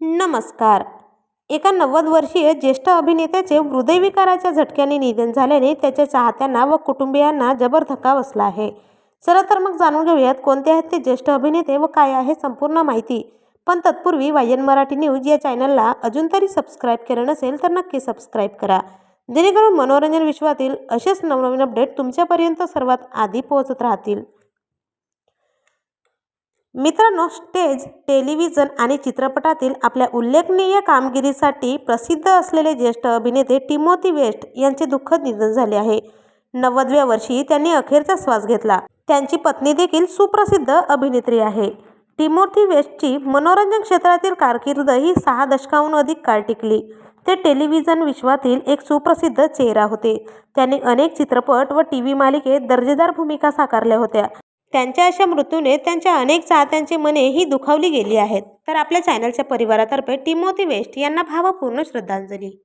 नमस्कार. एका नव्वद वर्षीय ज्येष्ठ अभिनेत्याचे हृदयविकाराच्या झटक्याने निधन झाल्याने त्याच्या चाहत्यांना व कुटुंबियांना जबर धक्का बसला आहे. चला तर मग जाणून घेऊयात कोणते आहेत ते ज्येष्ठ अभिनेते व काय आहे संपूर्ण माहिती. पण तत्पूर्वी वायन मराठी न्यूज या चॅनलला अजून तरी सबस्क्राईब केलं नसेल तर नक्की सबस्क्राईब करा. जेणेकरून मनोरंजन विश्वातील असेच नवनवीन अपडेट तुमच्यापर्यंत सर्वात आधी पोहोचत राहतील. मित्रांनो स्टेज टेलिव्हिजन आणि चित्रपटातील आपल्या उल्लेखनीय कामगिरीसाठी प्रसिद्ध असलेले ज्येष्ठ अभिनेते टिमोती वेस्ट यांचे दुःखद निधन झाले आहे. नव्वदव्या वर्षी त्यांनी अखेरचा श्वास घेतला. त्यांची पत्नी देखील सुप्रसिद्ध अभिनेत्री आहे. टिमोथी वेस्टची मनोरंजन क्षेत्रातील कारकीर्द ही सहा दशकाहून अधिक काळ टिकली. ते टेलिव्हिजन विश्वातील एक सुप्रसिद्ध चेहरा होते. त्यांनी अनेक चित्रपट व टी व्ही मालिकेत दर्जेदार भूमिका साकारल्या होत्या. त्यांच्या अशा मृत्यूने त्यांच्या अनेक चाहत्यांची मने ही दुखावली गेली आहेत. तर आपल्या चॅनलच्या परिवारातर्फे टिमोती वेस्ट यांना भावपूर्ण श्रद्धांजली.